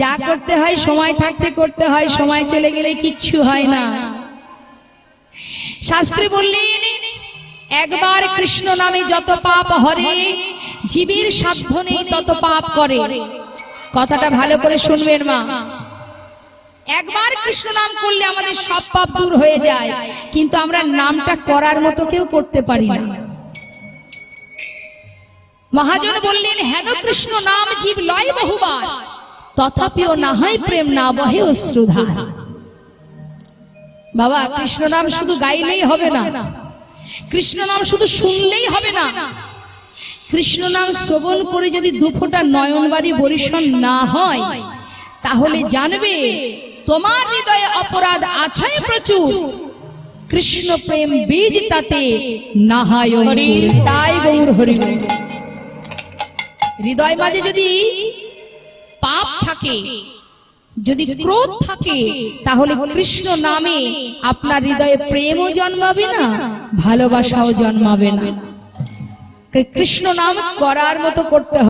যা করতে হয়, সময় থাকতে করতে হয়, সময় চলে গেলে কিচ্ছু হয় না। শাস্ত্রী বললেন, একবার কৃষ্ণ নামে যত পাপ হরে, জীবের সাধ্য নেই তত পাপ করে। কথাটা ভালো করে শুনবেন মা। একবার কৃষ্ণ নাম করলে আমাদের সব পাপ দূর হয়ে যায়, কিন্তু আমরা নামটা করার মতো কেউ করতে পারি না। মহাজন বললেন, হেন কৃষ্ণ নাম জীব লয় বহুবার। তথাপিও না হয় প্রেম না বহে অশ্রুধা বাবা কৃষ্ণ নাম শুধু গাইলেই হবে না। কৃষ্ণ নাম শুধু শুনলেই হবে না। কৃষ্ণ নাম শ্রবণ করে যদি দু ফোঁটা নয়নবাড়ি বরিশন না হয় তাহলে জানবে তোমার হৃদয়ে অপরাধ আছে প্রচুর। কৃষ্ণ প্রেম বীজ তাতে নাহায়। তাই গৌর হরি হৃদয় মাঝে যদি থাকে। যদি ক্রোধ থাকে, তাহলে কৃষ্ণ নামে আপনার হৃদয়ে প্রেমও জন্মাবে না, ভালোবাসাও জন্মাবে না। কৃষ্ণ নাম করার মতো করতে